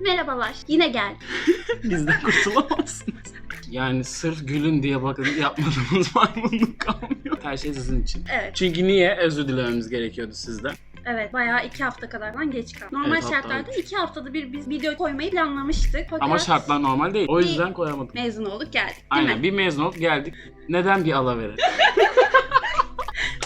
Merhabalar. Yine gel. Bizden kurtulamazsınız. Yani sırf gülün diye bakın yapmadığımız maymunluk kalmıyor. Her şey sizin için. Evet. Çünkü niye? Özür dilememiz gerekiyordu sizden. Evet. Bayağı iki hafta kadardan geç kaldı. Normal Evet, hatta şartlarda üç. iki haftada bir biz video koymayı planlamıştık. Fakat Ama şartlar normal değil. O yüzden koyamadık. mezun olduk geldik değil Aynen mi? bir mezun olup geldik. Neden bir alavere?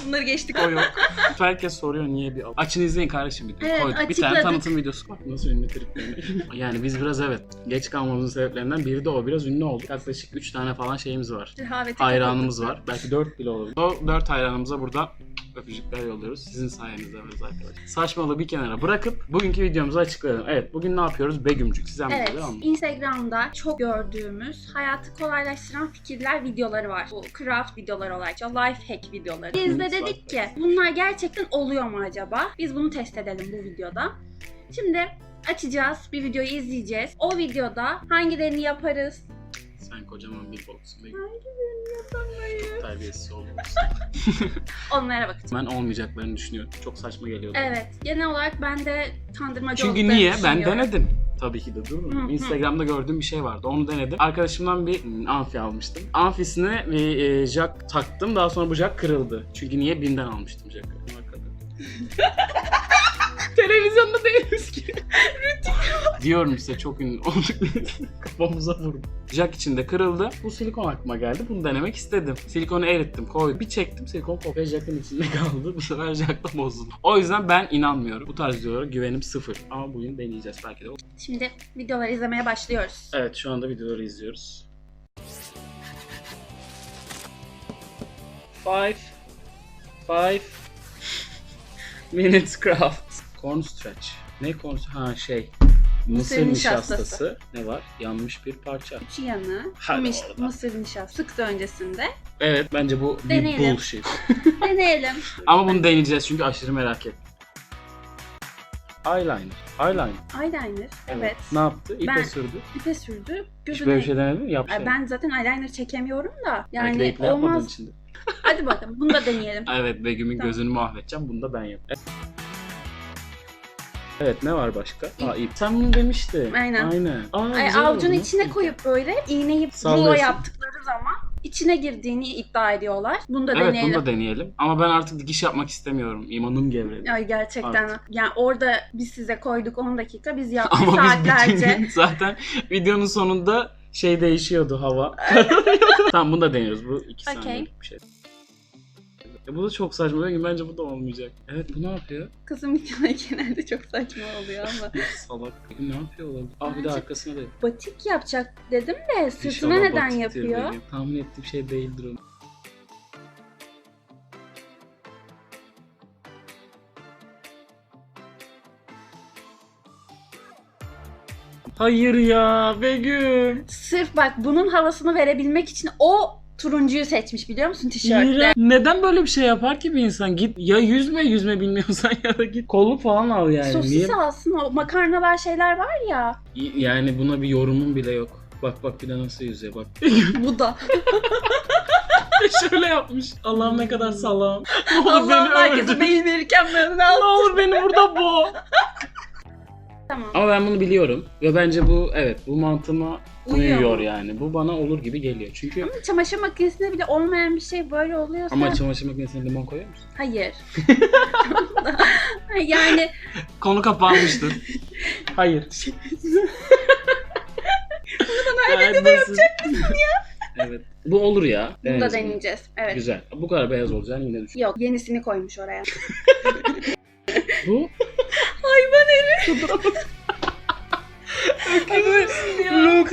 Bunları geçtik. O yok. Herkes soruyor niye bir al. Açın izleyin kardeşim bir Evet, koyduk. Bir tane tanıtım videosu. Bak nasıl ünlü triplerini. yani biz biraz evet. Geç kalmamızın sebeplerinden biri de o. Biraz ünlü olduk. Yaklaşık 3 tane falan şeyimiz var. Rehavete Hayranımız var. Belki 4 bile olabilir. O 4 hayranımıza burada öpücükler yolluyoruz. Sizin sayenizde varız arkadaşlar. Saçmalığı bir kenara bırakıp bugünkü videomuzu açıklayalım. Evet bugün ne yapıyoruz? Begümcük. Size Evet, anlatıyor mu? Instagram'da çok gördüğümüz hayatı kolaylaştıran fikirler videoları var. Bu craft videoları olarak, life hack videoları. Biz de dedik ki bunlar gerçekten oluyor mu acaba? Biz bunu test edelim bu videoda. Şimdi açacağız, bir videoyu izleyeceğiz. O videoda hangilerini yaparız? Sen kocaman bir boksun. Begüm. Hangilerini yapamayız? Terbiyesiz oldunuz. Onlara bakacağız. Ben olmayacaklarını düşünüyorum. Çok saçma geliyordu. Evet, genel olarak ben de kandırmacı Çünkü niye? Ben denedim. Tabii ki de dur Hı, mu? hı. Instagram'da gördüğüm bir şey vardı. Onu denedim. Arkadaşımdan bir amfi almıştım. Amfisine bir e, jack taktım. Daha sonra bu jack kırıldı. Çünkü niye? Bim'den almıştım jack'ı. Televizyonda değiliz ki. Diyorum size çok ünlü olduk. Kafamıza vurdu. Jack içinde kırıldı. Bu silikon aklıma geldi. Bunu denemek istedim. Silikonu erittim, koydum. Bir çektim silikon kopya Jack'ın içinde kaldı. Bu sefer Jack da bozuldu. O yüzden ben inanmıyorum. Bu tarz videolara güvenim sıfır. Ama bugün deneyeceğiz belki de. Şimdi videoları izlemeye başlıyoruz. Evet şu anda videoları izliyoruz. Five. Five. Minutes craft. Corn stretch. Ne corn Ha şey. Mısır, nişastası. nişastası. Ne var? Yanmış bir parça. Üç yanı, Hadi oradan. mısır nişastası sıktı öncesinde. Evet bence bu bir Deneyelim. bullshit. Deneyelim. Ama bunu deneyeceğiz çünkü aşırı merak ettim. Eyeliner. Eyeliner. Eyeliner. Evet. Ne yaptı? İpe Ben- sürdü. İpe sürdü. Hiç Gözüne... böyle bir şey denedin mi? Yap Ay, şey. Ben zaten eyeliner çekemiyorum da. Belki de Yani iple yapmadığın olmaz. için de. Hadi bakalım bunu da deneyelim. Evet Begüm'ün Tamam. gözünü mahvedeceğim. Bunu da ben yapayım. Evet ne var başka? Aa ip. Sen bunu demiştin. Aynen. Aynen. Aa, Ay, güzel avucun oldu. içine koyup böyle iğneyi rulo Sallıyorsun. yaptıkları zaman içine girdiğini iddia ediyorlar. Bunu da Evet deneyelim. bunu da deneyelim. Ama ben artık dikiş yapmak istemiyorum. İmanım gevredi. Ay gerçekten. Yani orada biz size koyduk 10 dakika biz yaptık Ama biz saatlerce. bütün gün zaten videonun sonunda şey değişiyordu hava. tamam bunu da deniyoruz. Bu iki Okey. saniyelik bir şey. E, bu da çok saçma. Begüm, Bence bu da olmayacak. Evet bu ne yapıyor? Kızım videolar genelde çok saçma oluyor ama. Salak. Ne yapıyor olabilir? Ah bir de arkasına da Batik yapacak dedim de sırtına İnşallah neden batiktir yapıyor? Begüm. Tahmin ettiğim şey değildir o. Hayır ya Begüm. Sırf bak bunun havasını verebilmek için o turuncuyu seçmiş biliyor musun tişörtte? Neden böyle bir şey yapar ki bir insan? Git ya yüzme yüzme bilmiyorsan ya da git kolluk falan al yani. Sosis Niye? alsın o makarnalar şeyler var ya. Y- Yani buna bir yorumum bile yok. Bak bak bir de nasıl yüzüyor bak. Bu da. Şöyle yapmış. Allah'ım ne kadar salam. Ne olur beni Allah'ım herkese öldür. mail verirken ben Ne olur beni burada bo. Tamam. Ama ben bunu biliyorum ve bence bu evet bu mantığıma Uyuyor uyuyor, yani. Bu bana olur gibi geliyor. Çünkü Ama çamaşır makinesinde bile olmayan bir şey böyle oluyorsa ama çamaşır makinesine limon koyuyor musun? hayır. yani Konu kapanmıştır. Hayır. Bunu bana de yapacak mısın ya? Evet. Bu olur ya. bunu da Deneriz bunu. deneyeceğiz. Evet. Güzel. Bu kadar beyaz olacağını yine düşün. Yok yenisini koymuş oraya. Bu Hayvan look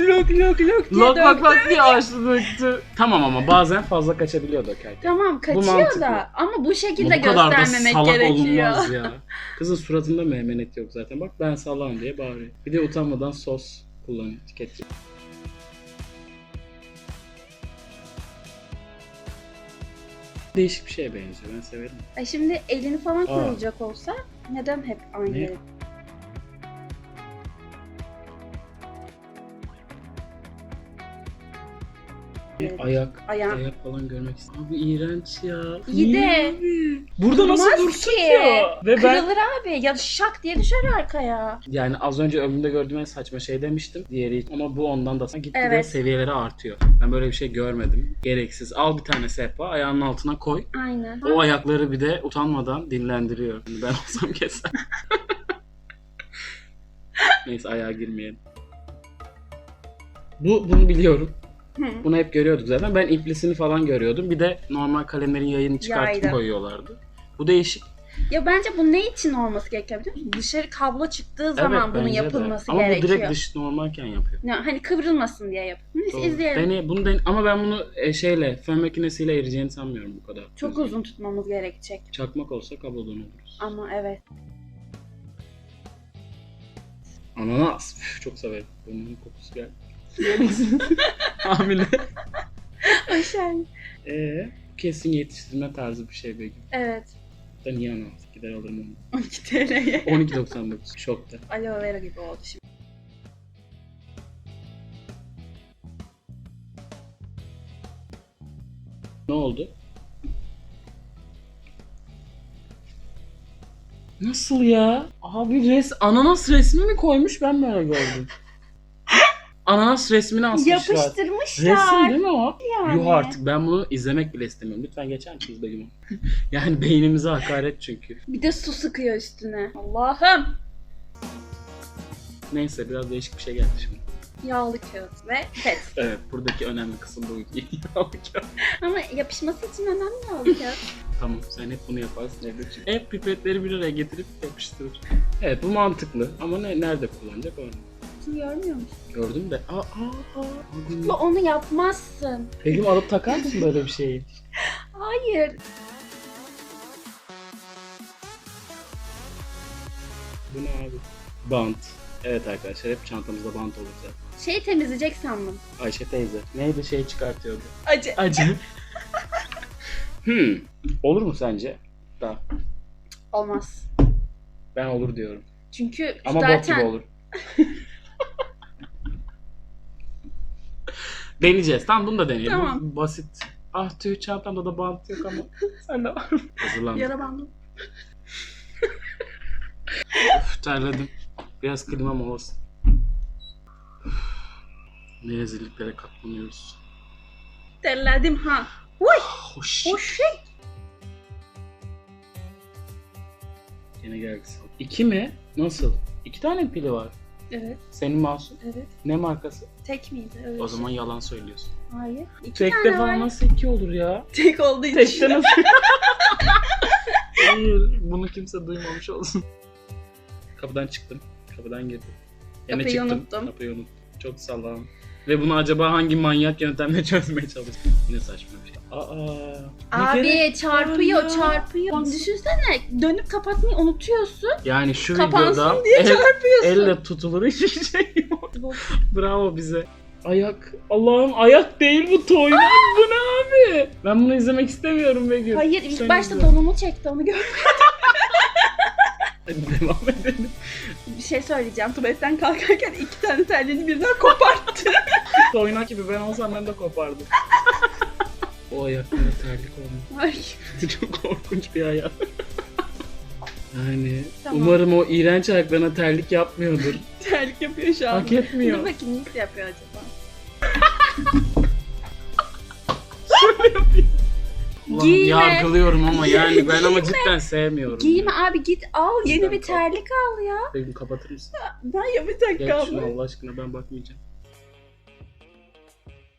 look lok lok lok diye Lok bak döktü. bak diye açtı döktü. Tamam ama bazen fazla kaçabiliyor dökerken. Tamam kaçıyor mantıklı. da ama bu Ama şekilde bu kadar da göstermemek salak gerekiyor. olunmaz ya. Kızın suratında meymenet yok zaten. Bak ben salam diye bağırıyor. Bir de utanmadan sos kullanıyor, tüketiyor. Değişik bir şeye benziyor. Ben severim. Ay şimdi elini falan Aa. koyulacak olsa neden hep aynı Ne? Evet. Ayak, Ayağı. ayak falan görmek istiyorum. Abi iğrenç ya. İyi Niye de- abi? Burada nasıl Durmaz dursun ki. ki? Ve ben Kırılır abi ya şak diye düşer arkaya. yani az önce ömrümde gördüğüm en saçma şey demiştim. Diğeri ama bu ondan da gitgide Evet. seviyeleri artıyor. Ben böyle bir şey görmedim. Gereksiz. Al bir tane sehpa ayağının altına koy. Aynen. O ayakları bir de utanmadan dinlendiriyor. Yani ben olsam keser. Neyse ayağa girmeyelim. Bu bunu biliyorum. Hı. Bunu hep görüyorduk zaten. Ben iplisini falan görüyordum. Bir de normal kalemlerin yayını çıkartıp Yaylı. koyuyorlardı. Bu değişik. Ya bence bu ne için olması gerekiyor biliyor musun? Dışarı kablo çıktığı zaman bunun bence de. yapılması Ama gerekiyor. bu direkt dış normalken yapıyor. Ya, hani kıvrılmasın diye yap. Neyse Doğru. izleyelim. Dene, bunu den ama ben bunu e, şeyle fön makinesiyle eriyeceğini sanmıyorum bu kadar. Çok Düzgün. uzun tutmamız gerekecek. Çakmak olsa kablodan oluruz. Ama evet. Ananas. Üf, çok severim. Bunun kokusu geldi. Hamile. Aşağı. Eee? Kesin yetiştirme tarzı bir şey belki. Evet. Da niye ananas? Gider alırım onu. 12 TL'ye. 12.99. Şokta. Aloe vera gibi oldu şimdi. Ne oldu? Nasıl ya? Abi res ananas resmi mi koymuş ben böyle gördüm. Ananas resmini asmışlar. Yapıştırmışlar. Resim değil mi o? Yani. Yuh artık ben bunu izlemek bile istemiyorum. Lütfen geçer misiniz Begüm yani beynimize hakaret çünkü. Bir de su sıkıyor üstüne. Allah'ım. Neyse biraz değişik bir şey geldi şimdi. Yağlı kağıt ve pet. Evet buradaki önemli kısım bu. Ama yapışması için önemli yağlı kağıt. tamam sen hep bunu yaparsın evde çünkü. Hep pipetleri bir araya getirip yapıştırır. Evet bu mantıklı ama ne, nerede kullanacak onu Kim görmüyor musun? gördüm de. Aa, aa, aa. Bu onu yapmazsın. Begüm alıp takar mısın böyle bir şeyi? Hayır. Bu ne abi? Bant. Evet arkadaşlar hep çantamızda bant olur zaten. Şeyi temizleyecek sandım. Ayşe teyze. Neydi şey çıkartıyordu? Acı. Acı. hmm. Olur mu sence? Da. Olmaz. Ben olur diyorum. Çünkü Ama bok zaten gibi olur. Deneyeceğiz. Tamam bunu da deneyelim. Tamam. Bu Basit. Ah tüh çantamda da bant yok ama. Sen de var mı? Hazırlandım. yara bandı. Üf, terledim. Biraz klima molası. Üf, Ne rezilliklere katlanıyoruz. Terledim ha. Uy. Hoş. Hoş şey. Yine geldi. İki mi? Nasıl? İki tane mi pili var. Evet. Senin masum. Evet. Ne markası? Tek miydi? Öyle O zaman yalan söylüyorsun. Hayır. İki Tek tane defa var. nasıl iki olur ya? Tek olduğu için. Tekte nasıl? Hayır, bunu kimse duymamış olsun. Kapıdan çıktım, kapıdan girdim. Yine Kapıyı çıktım, unuttum. kapıyı unuttum. Çok sağlam. Ve bunu acaba hangi manyak yöntemle çözmeye çalıştım? Yine saçma bir şey. Aa, ne gerek Abi çarpıyor var ya? çarpıyor. Düşünsene dönüp kapatmayı unutuyorsun. Yani şu Kapansın videoda diye el- çarpıyorsun. elle tutulur hiçbir şey yok. Bravo bize. Ayak. Allah'ım ayak değil bu toynak. bu ne abi? Ben bunu izlemek istemiyorum Begüm. Hayır ilk Sen başta izle. donumu çekti onu gör. Hadi devam edelim. Bir şey söyleyeceğim. Tuvaletten kalkarken iki tane terliğini birden koparttı. Toynak gibi ben olsam ben de kopardım. o ayaklara terlik olmuş. Ay. Çok korkunç bir ayak. Yani Tamam. umarım o iğrenç ayaklarına terlik yapmıyordur. Terlik yapıyor şu an. Hak Dur etmiyor. bakayım nasıl yapıyor acaba? Ulan Giyme. Yargılıyorum ama yani ben ama cidden sevmiyorum. Giyme ya. abi git al yeni bir kal. terlik al ya. Begüm kapatır mısın? Ben yapacak Gel şunu. Allah aşkına ben bakmayacağım.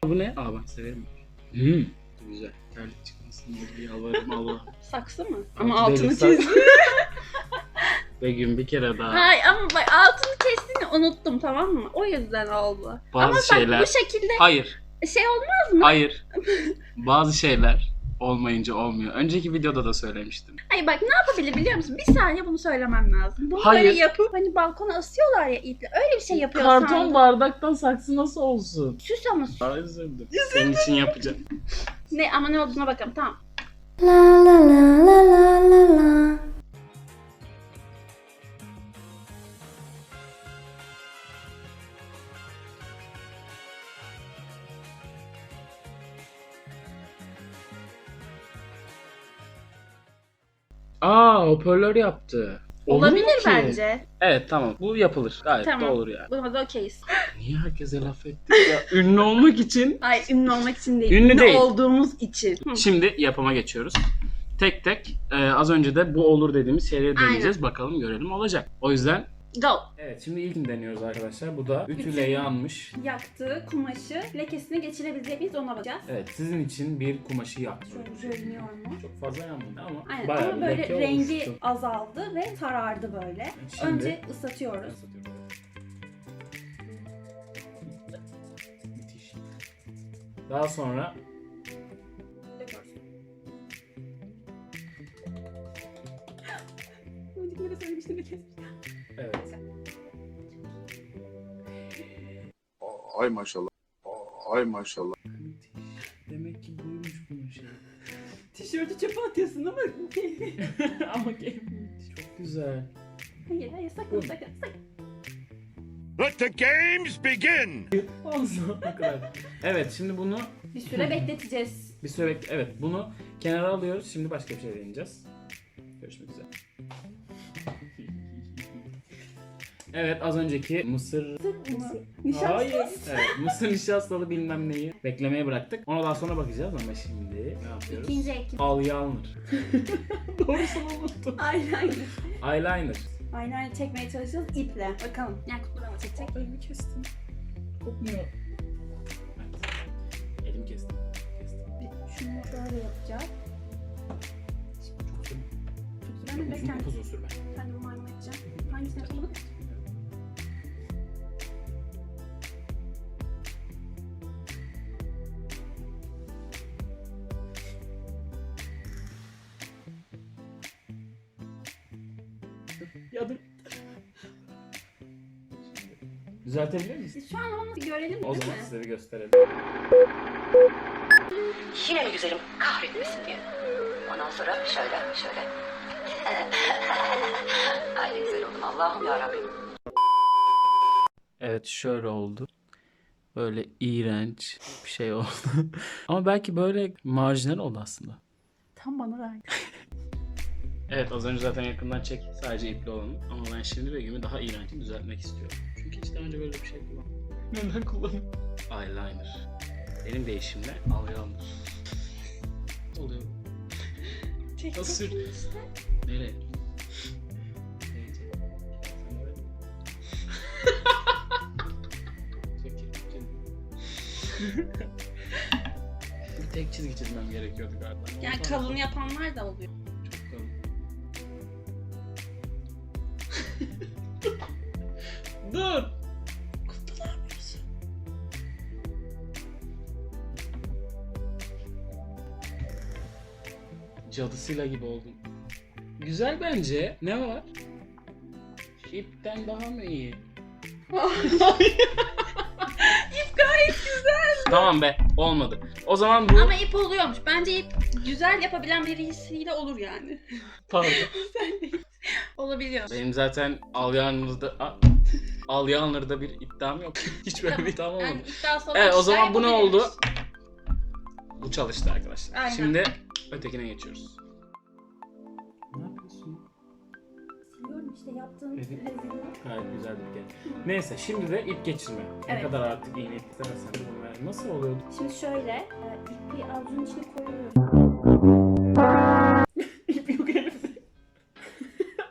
Bu ne? Aa ben severim. Hmm. Güzel. Terlik çıkmasın diye yalvarırım Allah. Saksı mı? Ama altını delik sak- çizdi. Begüm bir kere daha. Hayır ama bak altını kestin unuttum tamam mı? O yüzden oldu. Bazı Ama şeyler- bak bu şekilde Hayır. şey olmaz mı? Hayır. Bazı şeyler olmayınca olmuyor. Önceki videoda da söylemiştim. Hayır bak ne yapabilir biliyor musun? Bir saniye bunu söylemem lazım. Bunu Hayır. böyle yapıp hani balkona asıyorlar ya iple. Öyle bir şey yapıyor Karton sandım. bardaktan saksı nasıl olsun? Süs ama süs. Ay, Üzüldüm. Senin için yapacağım. Ne ama ne olduğuna bakalım tamam. Aa hoparlör yaptı. Olur mu Olabilir ki? bence. Evet tamam. Bu yapılır. Gayet de Tamam. olur yani. Buna da okeyiz. Niye herkese laf ettik ya? Ünlü olmak için. Ay ünlü olmak için değil. Ünlü değil. olduğumuz için. Hı. Şimdi yapıma geçiyoruz. Tek tek e, az önce de bu olur dediğimiz şeyleri deneyeceğiz. Bakalım görelim olacak. O yüzden Go. Evet şimdi ilkini deniyoruz arkadaşlar. Bu da ütüyle yanmış. Yaktığı kumaşı lekesini geçirebilecek miyiz ona bakacağız. Evet sizin için bir kumaşı yaktı. Şöyle görünüyor mu? Çok fazla yanmadı ama Aynen bayağı ama bir böyle leke rengi oluştu. azaldı ve sarardı böyle. Şimdi- Önce ıslatıyoruz. Müthiş. Daha sonra evet. Ay maşallah. Ay maşallah. Demek ki buymuş bunun şeyi. Tişörtü çöpe atıyorsun ama ama keyifli. Çok güzel. Hayır hayır sakın sakın sakın. Let the games begin! Olsun. o kadar. Evet şimdi bunu Bir süre bekleteceğiz. bir süre bekle. Evet bunu kenara alıyoruz. Şimdi başka bir şey deneyeceğiz. Görüşmek üzere. Evet az önceki mısır Sırf mı? Hayır. Evet, mısır nişastalı bilmem neyi beklemeye bıraktık. Ona daha sonra bakacağız ama şimdi ne yapıyoruz? İkinci ekim. Alyanır. Doğrusunu unuttum. Eyeliner. Eyeliner. Eyeliner çekmeye çalışacağız iple. Bakalım. Yani kutlu çekecek. Elimi kestim. Kopmuyor. Evet. Elim kestim. Kestim. Şunu böyle yapacağız. Çok sürme. Ben de Uzun, uzun sürme. kendim maymun edeceğim. Hangisini yapalım? Ya dur. Düzeltebilir misin? Biz şu an onu görelim O değil zaman mi? size bir gösterelim. Yine mi güzelim kahretmesin diye. Ondan sonra şöyle şöyle. Ay ne güzel oldum Allah'ım ya Rabbim. Evet şöyle oldu. Böyle iğrenç bir şey oldu. Ama belki böyle marjinal oldu aslında. Tam bana ver. Evet az önce zaten yakından çek sadece ipli olanı. Ama ben şimdi Begüm'ü daha iğrenç düzeltmek istiyorum. Çünkü hiç daha önce böyle bir şey kullanmadım. Neden kullanıyorum? Eyeliner. Benim değişimle. Ne oluyor? Nasıl sür? Nereye? Nereye. Bir tek çizgi çizmem gerekiyordu galiba. Yani kalın yapanlar da oluyor. Cadısıyla gibi oldum. Güzel bence. Ne var? İpten daha mı iyi? İp gayet güzel. Tamam be. Olmadı. O zaman bu... Ama ip oluyormuş. Bence ip güzel yapabilen birisiyle olur yani. Pardon. Sen olabiliyor. Benim zaten Alyanlı'da... A- bir iddiam yok. Hiç böyle bir iddiam olmadı. Yani iddiası olan Evet o kişiler zaman bu ne oldu? yapabilir. Bu çalıştı arkadaşlar. Aynen. Şimdi ötekine geçiyoruz. Ne yapıyorsun? Siliyorum işte Evet. rezilliği. Gayet güzel bir. Neyse şimdi de ip geçirme. Ne Evet. kadar artık iğne istemezsen de bunu ver. Nasıl oluyordu? Şimdi şöyle, e, ipi avucun içine koyuyoruz. ip yok elimde.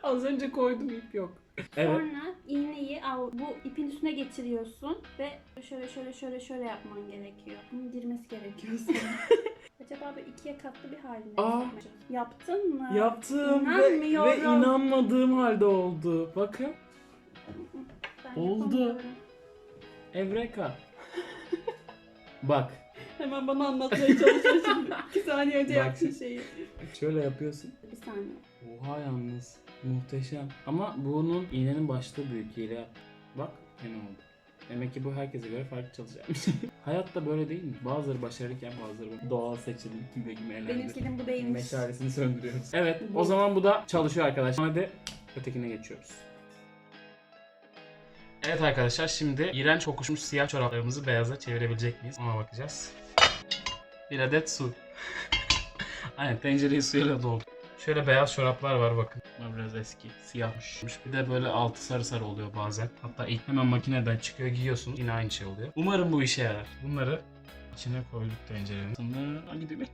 Az önce koydum ip yok. Evet. Sonra iğneyi av- bu ipin üstüne getiriyorsun ve şöyle şöyle şöyle şöyle yapman gerekiyor. Bunun dirmesi gerekiyor sana. Acaba böyle ikiye katlı bir haline Aa. Yaptın mı? Yaptım ve, ve İnanmıyorum. inanmadığım halde oldu. Bakın. Ben Oldu. yapamıyorum. Evreka. Bak. Hemen bana anlatmaya çalışıyor şimdi. 2 saniye önce Bak. yaptığın şeyi. Şöyle yapıyorsun. Bir saniye. Oha yalnız. Muhteşem. Ama bunun iğnenin başlığı büyük hile. Bak yine oldu. Demek ki bu herkese göre farklı çalışacakmış. Hayatta böyle değil mi? Bazıları başarırken bazıları doğal seçilim gibi gibi Benim elendi. istediğim bu değilmiş. Meşalesini söndürüyoruz. Evet o zaman bu da çalışıyor arkadaşlar. Hadi ötekine geçiyoruz. Evet arkadaşlar şimdi iğrenç kokuşmuş siyah çoraplarımızı beyaza çevirebilecek miyiz? Ona bakacağız. Bir adet su. Aynen tencereyi suyla doldu. Şöyle beyaz çoraplar var bakın. Bunlar biraz eski. Siyahmış. Bir de böyle altı sarı sarı oluyor bazen. Hatta ilk hemen makineden çıkıyor giyiyorsunuz. Yine aynı şey oluyor. Umarım bu işe yarar. Bunları içine koyduk tencerenin. Sonra hangi demek?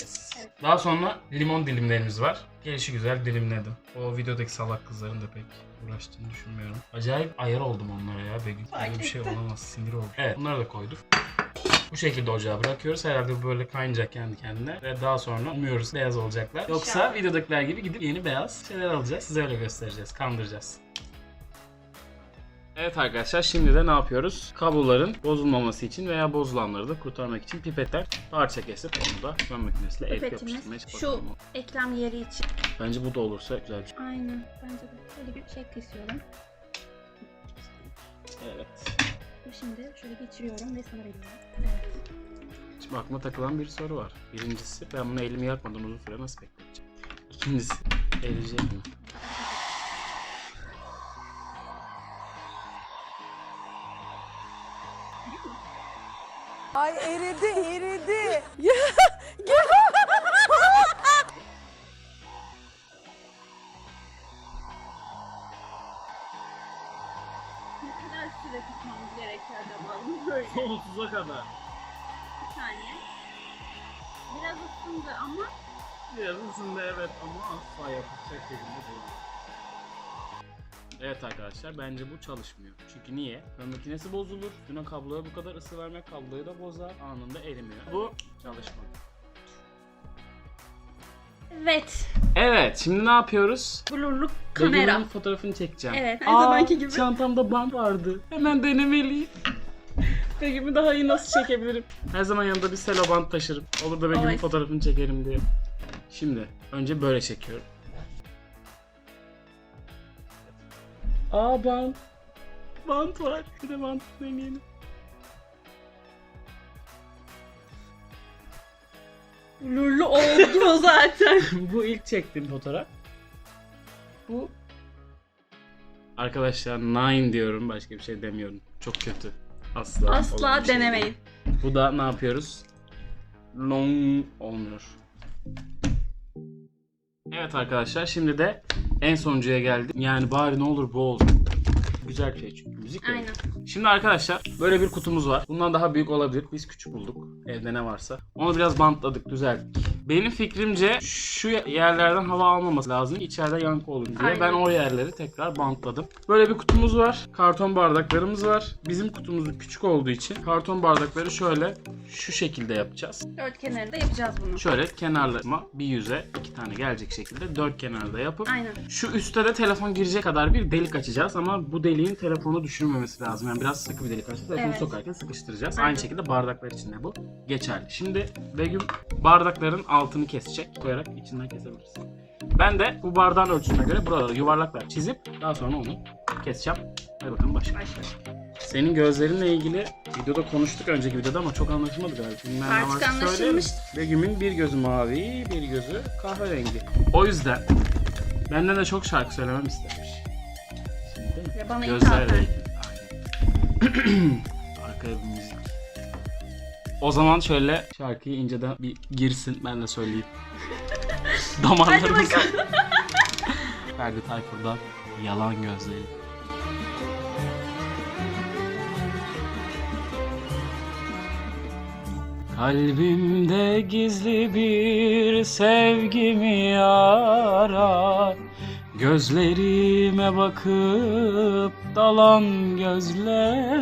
Yes. Daha sonra limon dilimlerimiz var. Gelişi güzel dilimledim. O videodaki salak kızların da pek uğraştığını düşünmüyorum. Acayip ayar oldum onlara ya Begüm. Böyle bir şey olamaz. Sinir oldum. Evet bunları da koyduk. Bu şekilde ocağa bırakıyoruz. Herhalde bu böyle kaynayacak kendi kendine. Ve daha sonra umuyoruz beyaz olacaklar. Yoksa videodakiler gibi gidip yeni beyaz şeyler alacağız. Size öyle göstereceğiz. Kandıracağız. Evet arkadaşlar şimdi de ne yapıyoruz? Kabloların bozulmaması için veya bozulanları da kurtarmak için pipetler parça kesip onu da fön makinesiyle el Pipetimiz yapıştırmaya şu çalışalım. eklem yeri için. Bence bu da olursa güzel bir şey. Aynen. Bence de. Böyle bir şey kesiyorum. Evet. Şimdi şöyle geçiriyorum ve sana veriyorum. Evet. Şimdi aklıma takılan bir soru var. Birincisi ben bunu elimi yakmadan uzun süre nasıl bekleyeceğim? İkincisi eriyecek mi? Ay eridi eridi. Süre tutmamız gerekiyor bunu Böyle Sonsuza kadar. bir saniye. Biraz ısındı ama Biraz ısındı evet ama asla yapacak şekilde değil. Evet arkadaşlar bence bu çalışmıyor. Çünkü niye? Fön makinesi bozulur. Üstüne kabloya bu kadar ısı vermek kabloyu da bozar. Anında erimiyor. Bu çalışmadı. Evet. Evet şimdi ne yapıyoruz? Blurluk kamera. Begüm'ün fotoğrafını çekeceğim. Evet, her zamanki gibi. Çantamda bant vardı. Hemen denemeliyim. Begüm'ü daha iyi nasıl çekebilirim? Her zaman yanında bir selo bant taşırım. Olur da Begüm'ün fotoğrafını çekerim diye. Şimdi önce böyle çekiyorum. Aa bant. Bant var. Bir de bant deneyelim. Blurlu oldu zaten. Bu ilk çektiğim fotoğraf. Bu Arkadaşlar nine diyorum başka bir şey demiyorum. Çok kötü. Asla. olan Asla bir şey denemeyin. değil. Bu da ne yapıyoruz? Long olmuyor. Evet arkadaşlar şimdi de en sonuncuya geldik. Yani bari ne olur bu olsun. Güzel bir şey çünkü müzik. öyle. Aynen. Şimdi arkadaşlar böyle bir kutumuz var. Bundan daha büyük olabilir. Biz küçük bulduk. Evde ne varsa. Onu biraz bantladık, düzelttik. Benim fikrimce şu yerlerden hava almaması lazım. İçeride yankı olur diye. Aynen. Ben o yerleri tekrar bantladım. Böyle bir kutumuz var. Karton bardaklarımız var. Bizim kutumuz küçük olduğu için karton bardakları şöyle şu şekilde yapacağız. Dört kenarında yapacağız bunu. Şöyle kenarlarıma bir yüze iki tane gelecek şekilde dört kenarda yapıp Aynen. şu üstte de telefon girecek kadar bir delik açacağız ama bu deliğin telefonu düşürmemesi lazım. Yani biraz sıkı bir delik açacağız. Telefonu Evet. sokarken sıkıştıracağız. Aynen. Aynı şekilde bardaklar için de bu geçerli. Şimdi Begüm bardakların altını kesecek. Koyarak içinden kesebilirsin. Ben de bu bardağın ölçüsüne göre buraları yuvarlaklar çizip daha sonra onu keseceğim. Hadi bakalım başla. Senin gözlerinle ilgili videoda konuştuk önceki videoda ama çok anlaşılmadı galiba. Bilmem ne Artık varsa anlaşılmış. Begüm'ün bir gözü mavi, bir gözü kahverengi. O yüzden benden de çok şarkı söylemem istemiş. Şimdi? Ve bana Gözlerle ithafen. ilgili. Aynen. Arkaya bir müzik. O zaman şöyle şarkıyı inceden bir girsin ben de söyleyeyim. Damarlarımız. Ferdi Tayfur'dan Yalan Gözleri. Kalbimde gizli bir sevgimi arar Gözlerime bakıp dalan gözlerim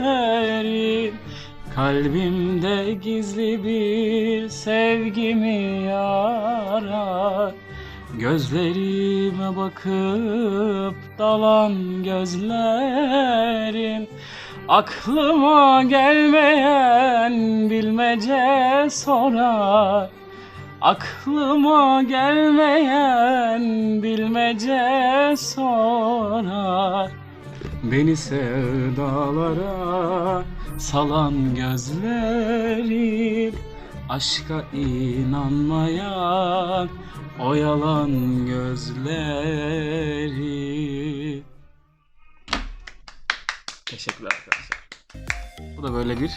Kalbimde gizli bir sevgimi arar Gözlerime bakıp dalan gözlerin Aklıma gelmeyen bilmece sorar Aklıma gelmeyen bilmece sorar Beni sevdalara salan gözlerim Aşka inanmayan o yalan gözleri Teşekkürler arkadaşlar. Bu da böyle bir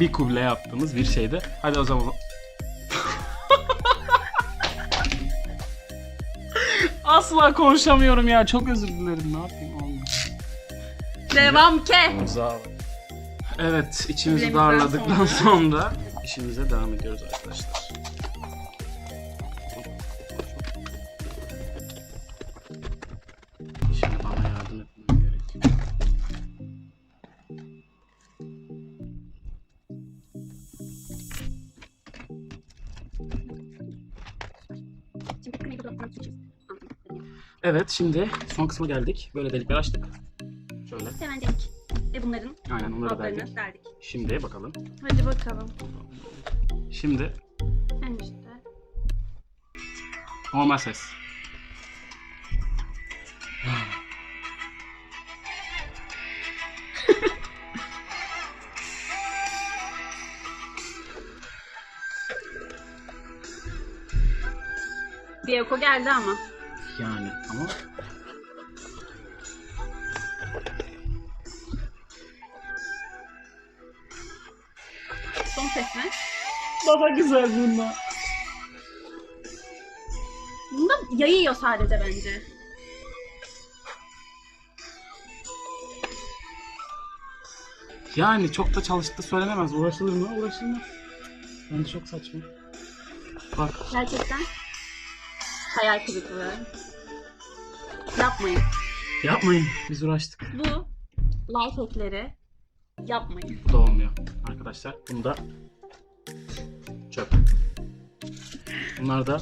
bir kuble yaptığımız bir şeydi. Hadi o zaman. Asla konuşamıyorum ya. Çok özür dilerim. Ne yapayım oğlum? Devam ke. Evet, içimizi darladıktan sonra. sonra işimize devam ediyoruz arkadaşlar. Şimdi bana yardım etmen gerekiyor. Evet, şimdi son kısma geldik. Böyle delikler açtık. Onları adlarını verdik. verdik. Şimdi bakalım. Hadi bakalım. Şimdi En üstte. normal ses. Bir eko geldi ama. Daha güzel bunlar. Bunda yayıyor sadece bence. Yani çok da çalıştı söylenemez. Uğraşılır mı? Uğraşılmaz. Bence çok saçma. Bak Gerçekten hayal kırıklığı. Yapmayın. yapmayın. Biz uğraştık. Bu life hackleri yapmayın. Bu da olmuyor arkadaşlar. Bunu da çöp. Bunlar da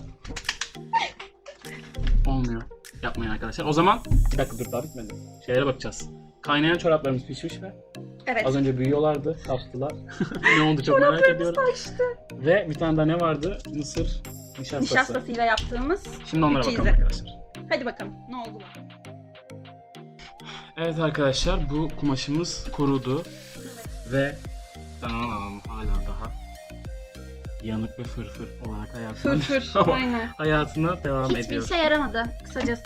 olmuyor. Yapmayın arkadaşlar. O zaman bir dakika dur daha bitmedi. Şeylere bakacağız. Kaynayan çoraplarımız pişmiş ve Evet. az önce büyüyorlardı. Kaçtılar. ne oldu çok merak ediyorum. Ve bir tane daha ne vardı? Mısır nişastası. Nişastasıyla yaptığımız Şimdi onlara bakalım arkadaşlar. Hadi bakalım ne oldu? Evet arkadaşlar bu kumaşımız kurudu ve tamam hala daha yanık ve fırfır olarak hayatına, Fırfır. Aynen. hayatına devam Hiçbir ediyor. şey yaramadı kısacası.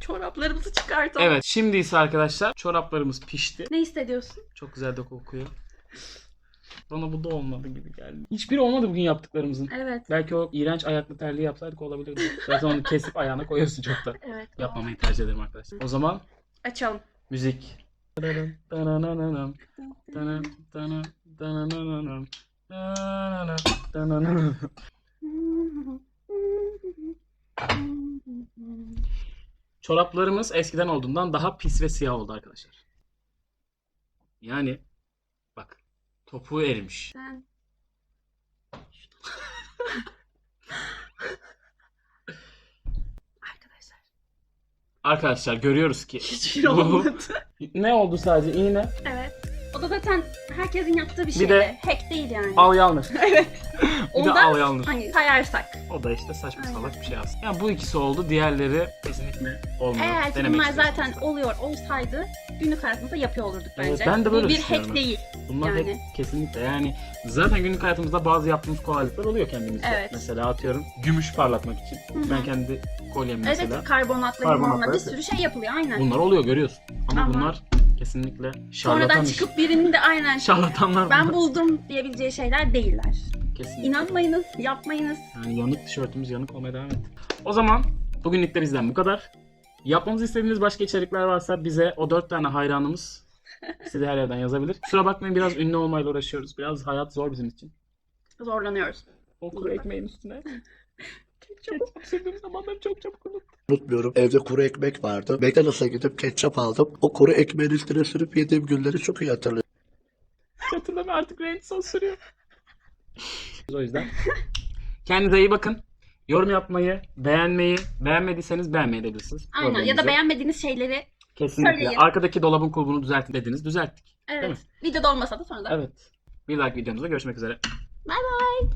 Çoraplarımızı çıkartalım. Evet şimdi ise arkadaşlar çoraplarımız pişti. Ne hissediyorsun? Çok güzel de kokuyor. Bana bu da olmadı gibi geldi. Hiçbiri olmadı bugün yaptıklarımızın. Evet. Belki o iğrenç ayaklı terliği yapsaydık olabilirdi. Zaten onu kesip ayağına koyuyorsun çok da. Evet. Yapmamayı tercih ederim arkadaşlar. O zaman Açalım. Müzik. Çoraplarımız eskiden olduğundan daha pis ve siyah oldu arkadaşlar. Yani bak topuğu erimiş. Sen Arkadaşlar. Arkadaşlar görüyoruz ki Hiçbir bu- olmadı. ne oldu sadece iğne Evet. Zaten herkesin yaptığı bir Bir şey de- de hack değil yani. al yanlış. evet. Bir de Ondan al yanlış. hani sayarsak. O da işte saçma Aynen. salak bir şey aslında. Yani bu ikisi oldu. Diğerleri kesinlikle olmuyor. Eğer ki bunlar zaten oluyor olsaydı günlük hayatımızda yapıyor olurduk Evet, bence. ben de böyle Bu bir hack değil. Bunlar Yani. hep kesinlikle yani zaten günlük hayatımızda bazı yaptığımız kolaylıklar oluyor kendimizde. Evet. Mesela atıyorum gümüş parlatmak için. Hı hı. Ben kendi kolyemi mesela. Evet karbonatla, Karbonatla, bir evet. sürü şey yapılıyor aynen. Bunlar oluyor görüyorsun. Ama, Ama- bunlar kesinlikle Sonradan şarlatan iş. çıkıp birinin de aynen Şarlatanlar ben bunlar. buldum diyebileceği şeyler değiller. Kesinlikle. İnanmayınız, yapmayınız. Yani yanık tişörtümüz yanık olmaya devam etti. O zaman bugünlük de bizden bu kadar. Yapmamızı istediğiniz başka içerikler varsa bize o dört tane hayranımız size her yerden yazabilir. Kusura bakmayın biraz ünlü olmayla uğraşıyoruz. Biraz hayat zor bizim için. Zorlanıyoruz. O kuru ekmeğin üstüne. Ketçap sürdüğüm zamanları çok çabuk unuttum. Unutmuyorum. Evde kuru ekmek vardı. McDonald's'a gidip ketçap aldım. O kuru ekmeğin üstüne sürüp yediğim günleri çok iyi hatırlıyorum. Hatırlama artık renk sos sürüyor. o yüzden. Kendinize iyi bakın. Yorum yapmayı, beğenmeyi, beğenmediyseniz beğenmeyebilirsiniz. Aynen ya da beğenmediğiniz şeyleri Kesinlikle. söyleyin. Arkadaki dolabın kulbunu düzeltin dediniz. Düzelttik. evet videoda olmasa da sonra da. Evet. Bir dahaki videomuzda görüşmek üzere. Bay bay.